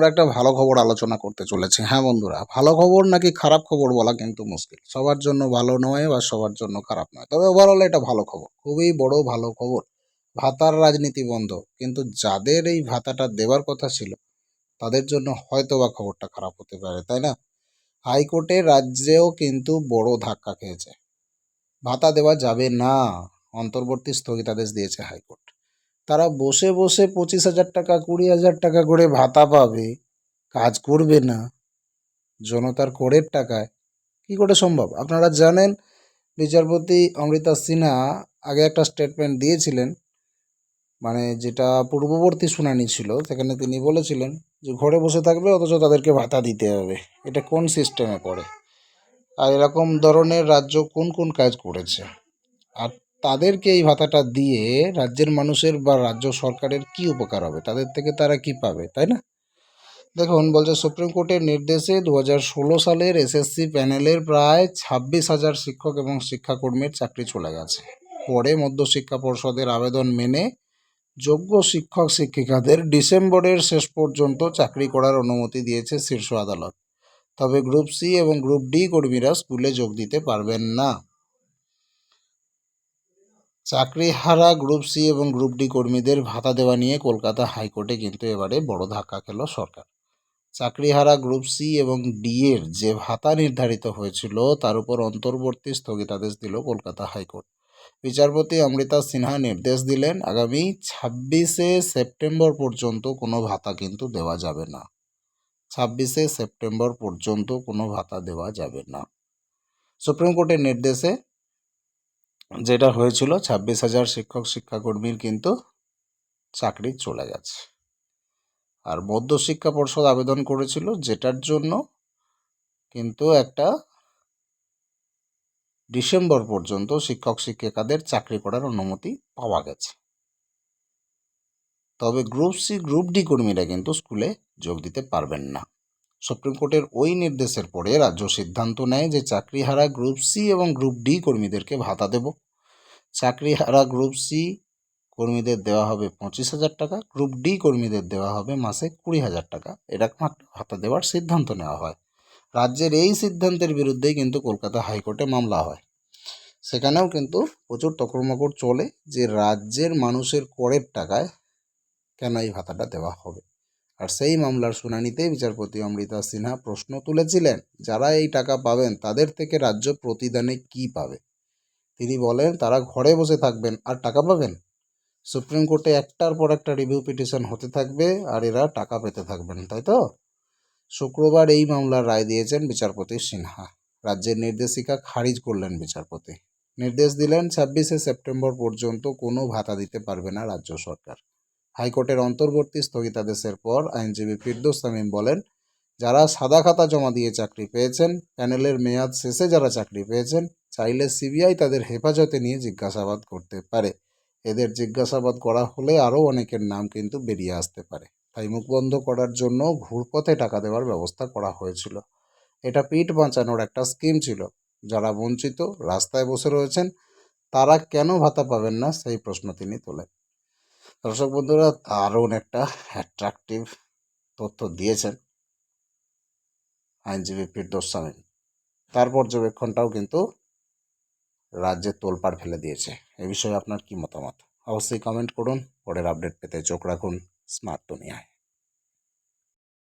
আমরা একটা ভালো খবর আলোচনা করতে চলেছি। হ্যাঁ বন্ধুরা, ভালো খবর নাকি খারাপ খবর বলা কিন্তু মুশকিল। সবার জন্য ভালো নয় বা সবার জন্য খারাপ নয়। তবে ওভারঅল এটা ভালো খবর। খুবই বড় ভালো খবর। ভাতার রাজনীতি বন্ধ। কিন্তু যাদের এই ভাতাটা দেওয়ার কথা ছিল, তাদের জন্য হয়তো বা খবরটা খারাপ হতে পারে, তাই না? হাইকোর্টে রাজ্যেও কিন্তু বড় ধাক্কা খেয়েছে। ভাতা দেওয়া যাবে না। অন্তর্বর্তী স্থগিতাদেশ দিয়েছে হাইকোর্ট। তারা বসে বসে পঁচিশ হাজার টাকা, কুড়ি হাজার টাকা করে ভাতা পাবে, কাজ করবে না। জনতার করের টাকায়। কি করে সম্ভব? আপনারা জানেন, বিচারপতি অমৃতা সিনহা আগে একটা স্টেটমেন্ট দিয়েছিলেন মানে যেটা পূর্ববর্তী শুনানি ছিল, সেখানে তিনি বলেছিলেন যে ঘরে বসে থাকবে, অথচ তাদেরকে ভাতা দিতে হবে। এটা কোন সিস্টেমে পড়ে? আর এরকম ধরনের রাজ্য কোন কোন কাজ করেছে? আর তাদেরকে এই ভাতাটা দিয়ে রাজ্যের মানুষের বা রাজ্য সরকারের কি উপকার হবে? তাদের থেকে তারা কি পাবে? তাই না? দেখুন, বলছে সুপ্রিম কোর্টের নির্দেশে দু সালের এসএসসি প্যানেলের প্রায় ছাব্বিশ হাজার শিক্ষক এবং শিক্ষাকর্মীর চাকরি চলে গেছে। পরে মধ্যশিক্ষা পর্ষদের আবেদন মেনে যোগ্য শিক্ষক শিক্ষিকাদের ডিসেম্বরের শেষ পর্যন্ত চাকরি করার অনুমতি দিয়েছে শীর্ষ আদালত। তবে গ্রুপ সি এবং গ্রুপ ডি কর্মীরা স্কুলে যোগ দিতে পারবেন না। চাকরিহারা গ্রুপ সি এবং গ্রুপ ডি কর্মীদের ভাতা দেওয়া নিয়ে কলকাতা হাইকোর্টে কিন্তু এবারে বড় ধাক্কা খেল সরকার। চাকরিহারা গ্রুপ সি এবং ডি এর যে ভাতা নির্ধারিত হয়েছিল, তার উপর অন্তর্বর্তী স্থগিতাদেশ দিল কলকাতা হাইকোর্ট। বিচারপতি অমৃতা সিনহা নির্দেশ দিলেন, আগামী ছাব্বিশে সেপ্টেম্বর পর্যন্ত কোনো ভাতা কিন্তু দেওয়া যাবে না। ছাব্বিশে সেপ্টেম্বর পর্যন্ত কোনো ভাতা দেওয়া যাবে না। সুপ্রিম কোর্টের নির্দেশে যেটা হয়েছিল, ছাব্বিশ হাজার শিক্ষক, শিক্ষাকর্মীর কিন্তু চাকরি চলে গেছে। আর মধ্যশিক্ষা পর্ষদ আবেদন করেছিল যেটার জন্য কিন্তু একটা ডিসেম্বর পর্যন্ত শিক্ষক, শিক্ষিকাদের চাকরি করার অনুমতি পাওয়া গেছে। তবে গ্রুপ সি, গ্রুপ ডি কর্মীরা কিন্তু স্কুলে যোগ দিতে পারবেন না। সুপ্রিম কোর্টের ওই নির্দেশের পরে রাজ্য সিদ্ধান্ত নেয় যে চাকরিহারা গ্রুপ সি এবং গ্রুপ ডি কর্মীদেরকে ভাতা দেব। চাকরিহারা গ্রুপ সি কর্মীদের দেওয়া হবে পঁচিশ হাজার টাকা গ্রুপ ডি কর্মীদের দেওয়া হবে মাসে কুড়ি হাজার টাকা। এরকম একটা ভাতা দেওয়ার সিদ্ধান্ত নেওয়া হয়। রাজ্যের এই সিদ্ধান্তের বিরুদ্ধেই কিন্তু কলকাতা হাইকোর্টে মামলা হয়। সেখানেও কিন্তু প্রচুর তকরমকর চলে যে রাজ্যের মানুষের করের টাকায় কেন এই ভাতাটা দেওয়া হবে। আর সেই মামলার শুনানিতে বিচারপতি অমৃতা সিনহা প্রশ্ন তুলেছিলেন, যারা এই টাকা পাবেন, তাদের থেকে রাজ্য প্রতিদানে কি পাবে? তিনি বলেন, তারা ঘরে বসে থাকবেন, আর টাকা পাবেন? সুপ্রিম কোর্টে একটার পর একটা রিভিউ পিটিশন হতে থাকবে, আর এরা টাকা পেতে থাকবেন, তাই তো? শুক্রবার এই মামলার রায় দিয়েছেন বিচারপতি সিনহা। রাজ্যের নির্দেশিকা খারিজ করলেন বিচারপতি। নির্দেশ দিলেন, ছাব্বিশে সেপ্টেম্বর পর্যন্ত কোনো ভাতা দিতে পারবে না রাজ্য সরকার। হাইকোর্টের অন্তর্বর্তী স্থগিতাদেশের পর আইনজীবী ফিরদোস তামিম বলেন, যারা সাদা খাতা জমা দিয়ে চাকরি পেয়েছেন, প্যানেলের মেয়াদ শেষে যারা চাকরি পেয়েছেন, চাইলে সিবিআই তাদের হেফাজতে নিয়ে জিজ্ঞাসাবাদ করতে পারে। এদের জিজ্ঞাসাবাদ করা হলে আরও অনেকের নাম কিন্তু বেরিয়ে আসতে পারে। তাই মুখ বন্ধ করার জন্য ঘুরপথে টাকা দেওয়ার ব্যবস্থা করা হয়েছিল। এটা পিঠ বাঁচানোর একটা স্কিম ছিল। যারা বঞ্চিত রাস্তায় বসে রয়েছেন, তারা কেন ভাতা পাবেন না সেই প্রশ্ন তিনি তোলেন। দর্শক বন্ধুরা, দারুণ একটা অ্যাট্রাকটিভ তথ্য দিয়েছেন আইনজীবী ফিরদোস সামিন তার পর্যবেক্ষণটাও কিন্তু রাজ্যে তোলপাড় ফেলে দিয়েছে। এ বিষয়ে আপনার কি মতামত? অবশ্যই কমেন্ট করুন, পরের আপডেট পেতে চোখ রাখুন স্মার্ট দুনিয়ায়